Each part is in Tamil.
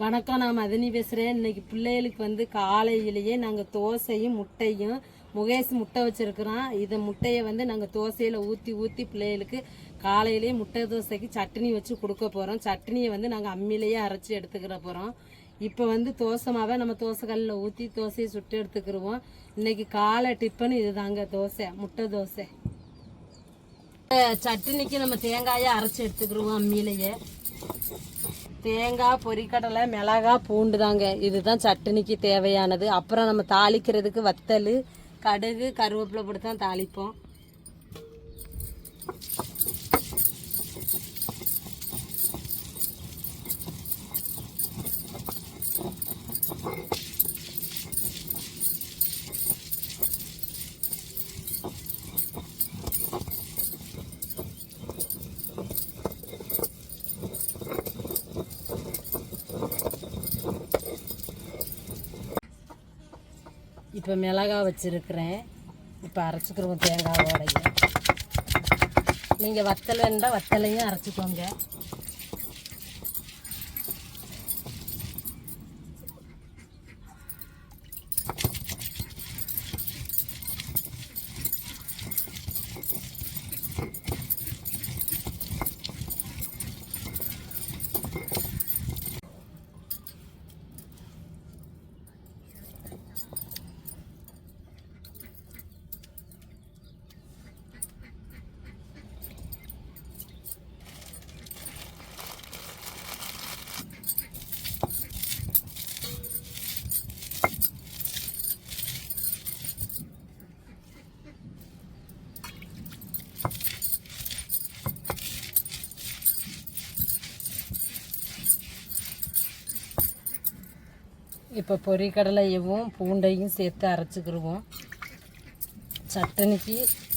வணக்கம் நான் மதனி பேசுகிறேன் இன்றைக்கி பிள்ளைகளுக்கு வந்து காலையிலேயே நாங்கள் தோசையும் முட்டையும் முகேஷ் முட்டை வச்சுருக்குறோம் இதை முட்டையை வந்து நாங்கள் தோசையில் ஊற்றி ஊற்றி பிள்ளைகளுக்கு காலையிலேயே முட்டை தோசைக்கு சட்னி வச்சு கொடுக்க போகிறோம் சட்னியை வந்து நாங்கள் அம்மிலேயே அரைச்சி எடுத்துக்கிற போகிறோம் இப்போ வந்து தோசை மாவை நம்ம தோசை கல்லில் ஊற்றி தோசையை சுட்டு எடுத்துக்கிருவோம். இன்னைக்கு காலை டிஃபன் இதுதாங்க தோசை முட்டை தோசை. சட்னிக்கு நம்ம தேங்காயை அரைச்சி எடுத்துக்கிருவோம் அம்மியிலேயே. தேங்காய் பொரிக்கடலை மிளகா பூண்டு தாங்க இதுதான் சட்னிக்கு தேவையானது. அப்புறம் நம்ம தாளிக்கிறதுக்கு வத்தல் கடுகு கருவேப்பிலை போட்டு தான் தாளிப்போம். இப்போ மிளகா வச்சுருக்கிறேன். இப்போ அரைச்சிக்கிறோம் தேங்காவோடைய. நீங்கள் வத்தல் வத்தலையும் அரைச்சிக்கோங்க. இப்போ பொரிக்கடலையவும் பூண்டையும் சேர்த்து அரைச்சிக்கிடுவோம் சட்டனிக்கு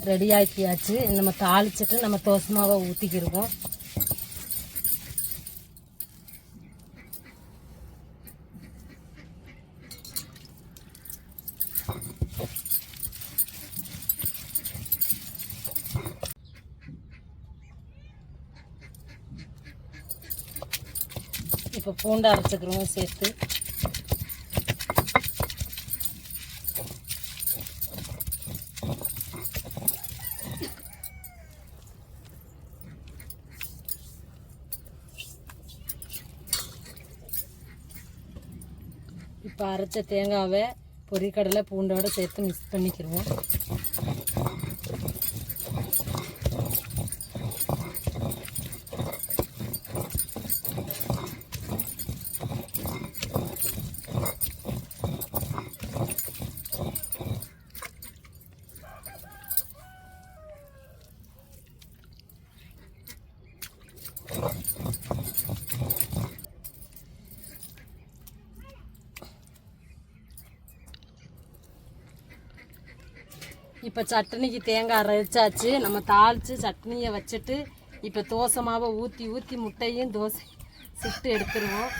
ரெடி ஆக்கியாச்சு. நம்ம தாளிச்சிட்டு நம்ம தோசை மாவை ஊற்றிக்கிருவோம் இப்போ பூண்டை அரைச்சிக்கிறோம் சேர்த்து. இப்போ அரைச்ச தேங்காவை பொரிக்கடலை பூண்டோட சேர்த்து மிக்ஸ் பண்ணிக்கிடுவோம் இப்போ சட்னிக்கு தேங்காய் அரைச்சாச்சு. நம்ம தாளித்து சட்னியை வச்சுட்டு இப்போ தோசை மாவை ஊற்றி ஊற்றி முட்டையும் தோசை சுட்டு எடுத்துருவோம்.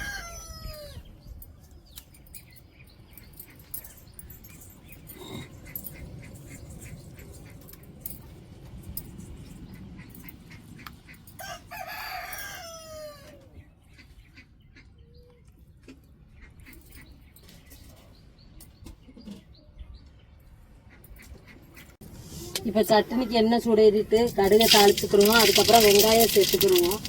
இப்போ சட்னிக்கு எண்ணெய் சுடேறிட்டு கடுகை தாளிச்சுக்கிறோம் அதுக்கப்புறம் வெங்காயம் சேர்த்துக்கிடுவோம்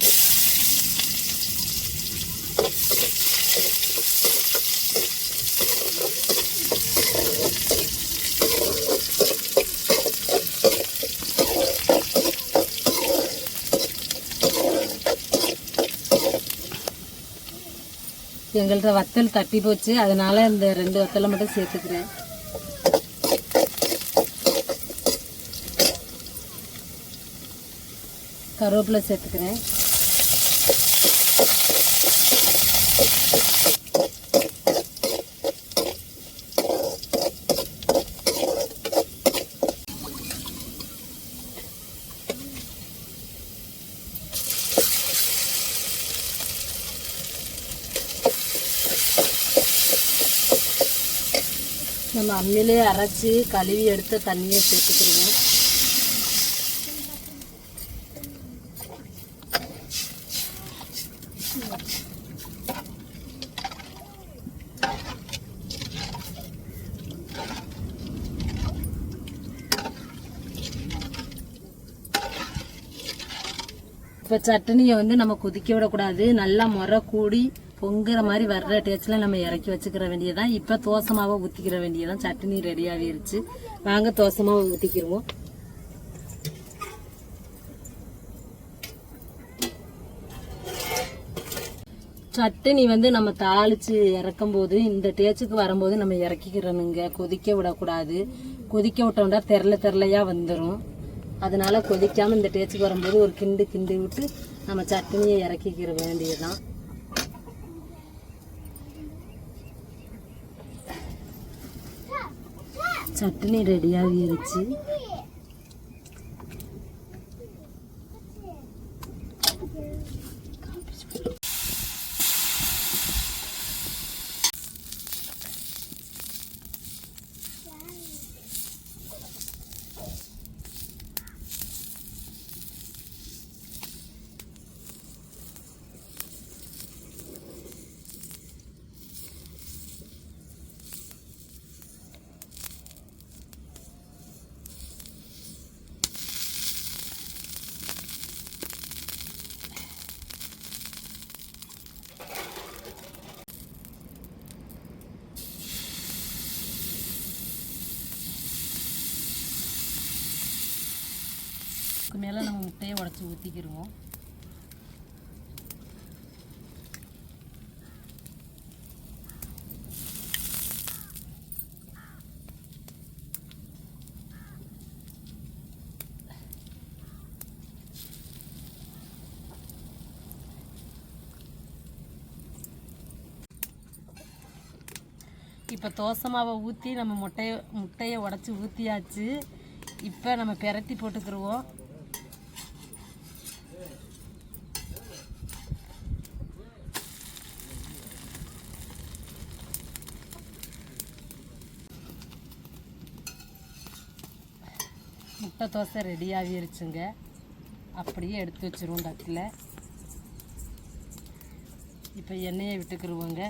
எங்கள்கிட்ட வத்தல் தட்டி போச்சு. அதனால இந்த ரெண்டு வத்தலை மட்டும் சேர்த்துக்கிறேன். கருவேப்பிலை சேர்த்துக்கிறேன். நம்ம அம்மிலே அரைச்சி கழுவி எடுத்த தண்ணியை சேர்த்துக்கிடுவோம் இப்போ சட்னியை வந்து நம்ம கொதிக்க விடக்கூடாது. நல்லா முறை கூடி பொங்குற மாதிரி வர்ற டேஸ்ட்ல நம்ம இறக்கி வச்சுக்கிற வேண்டியதான் இப்போ தோசை மாவை ஊற்றிக்கிற வேண்டியதான் சட்னி ரெடி ஆகிருச்சு. வாங்க தோசை மாவை ஊற்றிக்கிருவோம் சட்னி வந்து நம்ம தாளிச்சு இறக்கும் போது இந்த டேச்சுக்கு வரும்போது நம்ம இறக்கிக்கிறணுங்க கொதிக்க விடக்கூடாது. கொதிக்க விட்டோம்னா தெரில தெரிலையாக வந்துடும் அதனால கொதிக்காமல் இந்த டேஸ்ட்டுக்கு வரும்போது ஒரு கிண்டு கிண்டு விட்டு நம்ம சட்னியை இறக்கிக்கிற வேண்டியதுதான். சட்னி ரெடியாகிருச்சு இதுக்கு மேலே நம்ம முட்டையை உடச்சி ஊற்றிக்கிடுவோம் இப்போ தோசை மாவை ஊற்றி நம்ம முட்டையை முட்டையை உடச்சி ஊற்றியாச்சு இப்போ நம்ம பெரட்டி போட்டுக்கிருவோம். முட்டை தோசை ரெடி ஆகிருச்சுங்க. அப்படியே எடுத்து வச்சுருவோம் டக்கில் இப்போ எண்ணெயை விட்டுக்கிருவோங்க.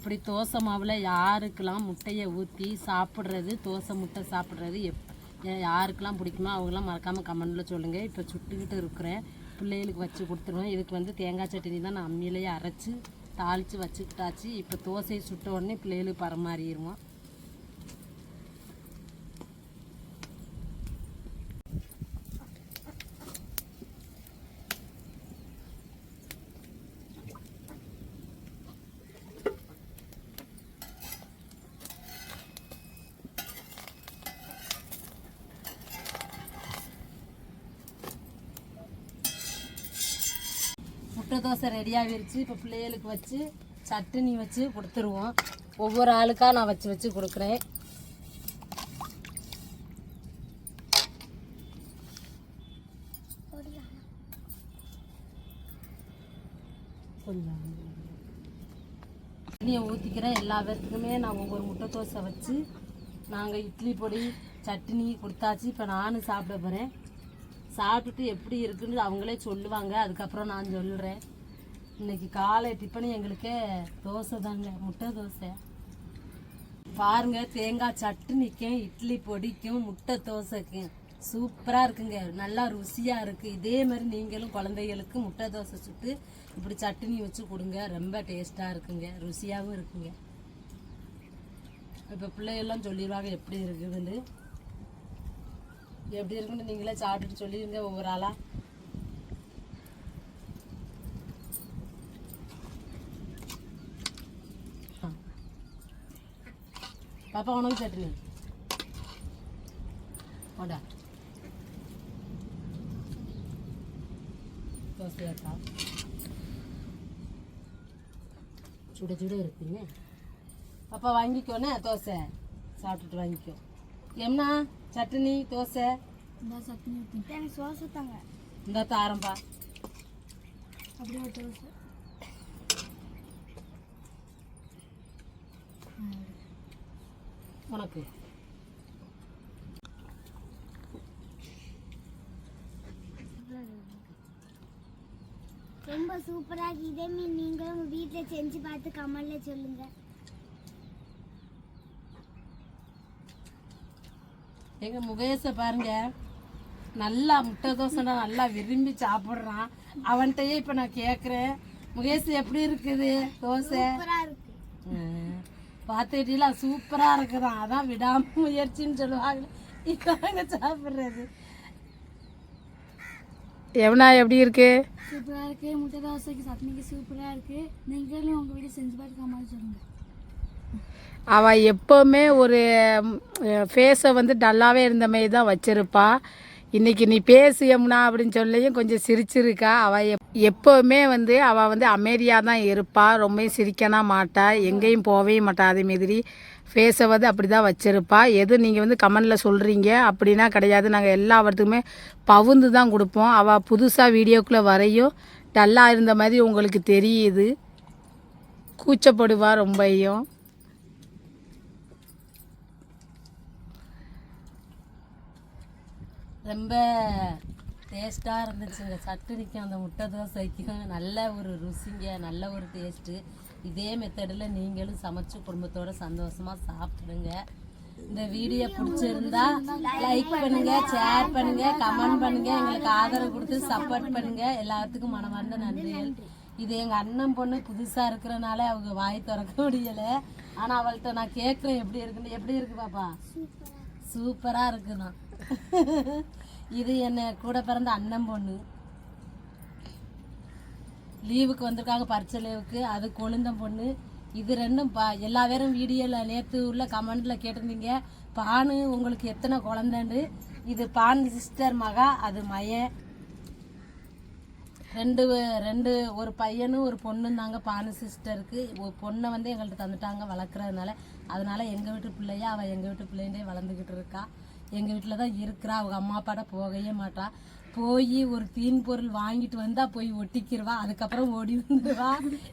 இப்படி தோசை மாவில் யாருக்கெல்லாம் முட்டையை ஊற்றி சாப்பிட்றது தோசை முட்டை சாப்பிட்றது எப் யாருக்கெல்லாம் பிடிக்குமோ அவங்களாம் மறக்காமல் கமெண்டில் சொல்லுங்கள் இப்போ சுட்டுக்கிட்டு இருக்கிறேன். பிள்ளைகளுக்கு வச்சு கொடுத்துருவேன். இதுக்கு வந்து தேங்காய் சட்னி தான் நான் அம்மியிலேயே அரைச்சி தாளித்து வச்சுக்கிட்டாச்சு. இப்போ தோசையை சுட்ட உடனே பிள்ளைகளுக்கு பரமாறிடுவோம். முட்டை தோசை ரெடி ஆகிருச்சு இப்போ பிள்ளைகளுக்கு வச்சு சட்னி வச்சு கொடுத்துருவோம். ஒவ்வொரு ஆளுக்காக நான் வச்சு வச்சு கொடுக்குறேன். கொஞ்சம் சட்னியை ஊற்றிக்கிறேன் எல்லா பேர்த்துக்குமே நான் ஒவ்வொரு முட்டை தோசை வச்சு நாங்கள் இட்லி பொடி சட்னி கொடுத்தாச்சு. இப்போ நானும் சாப்பிட போகிறேன் சாப்பிட்டுட்டு எப்படி இருக்குன்னு அவங்களே சொல்லுவாங்க. அதுக்கப்புறம் நான் சொல்கிறேன் இன்னைக்கு காலை டிஃபனு எங்களுக்கு தோசை தாங்க முட்டை தோசை. பாருங்க தேங்காய் சட்னிக்கும் இட்லி பொடிக்கும் முட்டை தோசைக்கும். சூப்பராக இருக்குங்க. நல்லா ருசியாக இருக்குது இதே மாதிரி நீங்களும் குழந்தைகளுக்கு முட்டை தோசை சுட்டு இப்படி சட்னி வச்சு கொடுங்க. ரொம்ப டேஸ்ட்டாக இருக்குங்க. ருசியாகவும் இருக்குங்க. இப்போ பிள்ளைகள்லாம் சொல்லிடுவாங்க எப்படி இருக்குதுன்னு. எப்படி இருக்குன்னு நீங்களே சாப்பிட்டுட்டு சொல்லிடுங்க ஒவ்வொரு ஆளாக பாப்பா உனக்கு சட்னி. ஓண்டா தோசையாக்கா சுட சுட இருக்குங்க அப்பா வாங்கிக்கோண்ணே தோசை. சாப்பிட்டுட்டு வாங்கிக்கோ. எம்னா? சட்னி தோசை. இந்த சட்னி ஊற்றி எனக்கு சோசை தாங்க. இந்த தாரம்பா அப்படியே தோசை. உனக்கு. ரொம்ப சூப்பராக இதே மீன் நீங்களும் உங்கள் வீட்டில் செஞ்சு பார்த்து கமலில் சொல்லுங்க. எங்க முகேஷை பாருங்க. நல்லா முட்டை தோசைனா நல்லா விரும்பி சாப்பிட்றான். அவன்கிட்டயே இப்போ நான் கேட்குறேன் முகேஷ் எப்படி இருக்குது தோசை? பார்த்துக்கிட்டீங்களா? சூப்பராக இருக்குதான். அதான் விடாம முயற்சின்னு சொல்லுவாங்க. இதாங்க சாப்பிட்றது. எவனா எப்படி இருக்கு? சூப்பராக இருக்கு. முட்டை தோசைக்கு சட்னிக்கு சூப்பராக இருக்கு. நீங்களும் உங்கள் வீட்டில் செஞ்சு பார்த்து கமலில் அவள் எப்போவுமே ஒரு ஃபேஸை வந்து டல்லாகவே இருந்த மாதிரி தான் வச்சுருப்பா. இன்றைக்கி நீ பேசியம்னா அப்படின்னு சொல்லியும் கொஞ்சம் சிரிச்சிருக்கா. அவள் எப் எப்போவுமே வந்து அவள் வந்து அமைதியாக தான் இருப்பாள் ரொம்பவும் சிரிக்கனா மாட்டா. எங்கேயும் போகவே மாட்டா. அதே மாதிரி ஃபேஸை வந்து அப்படி தான் வச்சுருப்பா. எது நீங்கள் வந்து கமெண்டில் சொல்கிறீங்க அப்படின்னா கிடையாது. நாங்கள் எல்லாவற்றுக்குமே பவுந்து தான் கொடுப்போம். அவள் புதுசாக வீடியோக்குள்ளே வரையும் டல்லாக இருந்த மாதிரி உங்களுக்கு தெரியுது. கூச்சப்படுவா ரொம்பையும். ரொம்ப டேஸ்ட்டாக இருந்துச்சுங்க சட்னிக்கும் அந்த முட்டை தோசைக்கும் நல்ல ஒரு ருசிங்க நல்ல ஒரு டேஸ்ட்டு இதே மெத்தடில் நீங்களும் சமைச்சு குடும்பத்தோட சந்தோஷமா சாப்பிடுங்க இந்த வீடியோ பிடிச்சிருந்தா லைக் பண்ணுங்க ஷேர் பண்ணுங்க கமெண்ட் பண்ணுங்க எங்களுக்கு ஆதரவு கொடுத்து சப்போர்ட் பண்ணுங்க. எல்லாத்துக்கும் மனமார்ந்த நன்றிகள். இது எங்க அண்ணன் பொண்ணு புதுசா இருக்கிறனால அவங்க வாய் திறக்க முடியல. ஆனா அவள்கிட்ட நான் கேட்குறேன் எப்படி இருக்குன்னு எப்படி இருக்கு பாப்பா? சூப்பரா இருக்குண்ணா. இது என்ன கூட பிறந்த அண்ணன் பொண்ணு. லீவுக்கு வந்திருக்காங்க பரிச்சை லீவுக்கு. அது கொழுந்தம் பொண்ணு. இது ரெண்டும் பா எல்லா பேரும் வீடியோவில் நேற்று உள்ள கமெண்டில் கேட்டிருந்தீங்க. பானு உங்களுக்கு எத்தனை குழந்தைன்னு. இது பான் சிஸ்டர் மகா அது மயன் ரெண்டு ரெண்டு ஒரு பையனும் ஒரு பொண்ணும் தாங்க பானு சிஸ்டருக்கு. ஒரு பொண்ணை வந்து எங்கள்கிட்ட தந்துட்டாங்க வளர்க்குறதுனால. அதனால எங்கள் வீட்டு பிள்ளையா அவள் எங்கள் வீட்டு பிள்ளைண்டே வளர்ந்துக்கிட்டு இருக்கா. எங்கள் வீட்டில் தான் இருக்கிறா. அவங்க அம்மா அப்பாட்ட போகவே மாட்டா. போய் ஒரு தீன் பொருள் வாங்கிட்டு வந்தா போய் ஒட்டிக்கிடுவா அதுக்கப்புறம் ஓடி வந்துடுவா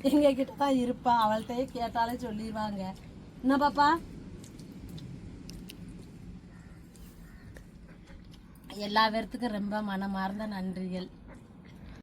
எங்கள் கிட்ட தான் இருப்பா. அவள்கிட்டயே கேட்டாலே சொல்லிடுவாங்க என்ன பாப்பா? எல்லா பேர்த்துக்கும் ரொம்ப மனமார்ந்த நன்றிகள்.